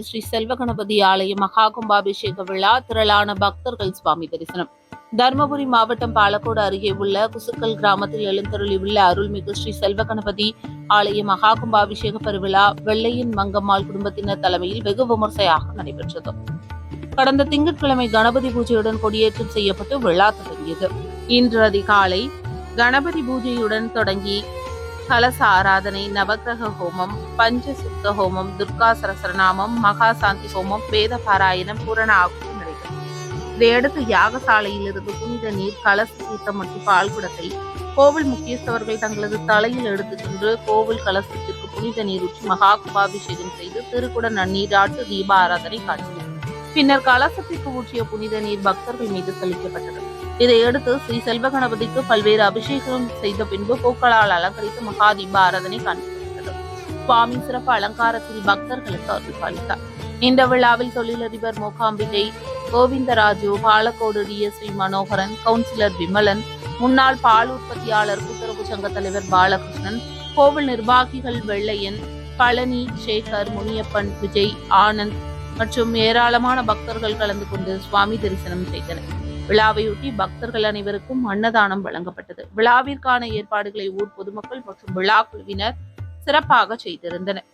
ஸ்ரீ செல்வ கணபதி ஆலய மகா கும்பாபிஷேக விழா திரளான பக்தர்கள் சுவாமி தரிசனம். தருமபுரி மாவட்டம் பாலக்கோடு அருகே உள்ள குசுக்கல் கிராமத்தில் எழுந்தருளியுள்ள அருள்மிகு ஸ்ரீ செல்வ கணபதி ஆலய மகா கும்பாபிஷேக பெருவிழா வெள்ளையின் மங்கம்மாள் குடும்பத்தினர் தலைமையில் வெகு விமர்சையாக நடைபெற்றது. கடந்த திங்கட்கிழமை கணபதி பூஜையுடன் கொடியேற்றம் செய்யப்பட்டு விழா தொடங்கியது. இன்று அதிகாலை கணபதி பூஜையுடன் தொடங்கி கலச ஆராதனை நவக்கிரக ஹோமம் பஞ்சசுத்த ஹோமம் துர்கா சரசரநாமம் மகா சாந்தி ஹோமம் வேத பாராயணம் பூரண ஆகும் நடைபெறும். இதையடுத்து யாகசாலையிலிருந்து புனித நீர் கலச தீர்த்தம் மற்றும் பால்குடத்தை கோவில் முக்கியஸ்தவர்கள் தங்களது தலையில் எடுத்துச் சென்று கோவில் கலசத்திற்கு புனித நீர் ஊற்றி மகா கும்பாபிஷேகம் செய்து திருக்குட நன்னீராட்டு தீப ஆராதனை காட்டினர். பின்னர் கலசத்திற்கு ஊற்றிய புனித நீர் பக்தர்கள் மீது தெளிக்கப்பட்டது. இதையடுத்து ஸ்ரீ செல்வ கணபதிக்கு பல்வேறு அபிஷேகம் செய்த பின்பு பூக்களால் அலங்கரித்து மகாதீப ஆராதனை காண்பிக்கப்பட்டது. சுவாமி சிறப்பு அலங்காரத்தில் பக்தர்களுக்கு அருள் அளித்தார் இந்த விழாவில் தொழிலதிபர் மூகாம்பிகை கோவிந்தராஜு பாலக்கோடு டிஎஸ்வி மனோகரன் கவுன்சிலர் விமலன் முன்னாள் பால் உற்பத்தியாளர் கூட்டுறவு சங்க தலைவர் பாலகிருஷ்ணன் கோவில் நிர்வாகிகள் வெள்ளையன் பழனி சேகர் முனியப்பன் விஜய் ஆனந்த் மற்றும் ஏராளமான பக்தர்கள் கலந்து கொண்டு சுவாமி தரிசனம் செய்தனர். விழாவையொட்டி பக்தர்கள் அனைவருக்கும் அன்னதானம் வழங்கப்பட்டது. விழாவிற்கான ஏற்பாடுகளை ஊர் பொதுமக்கள் மற்றும் விழா குழுவினர் சிறப்பாக செய்திருந்தனர்.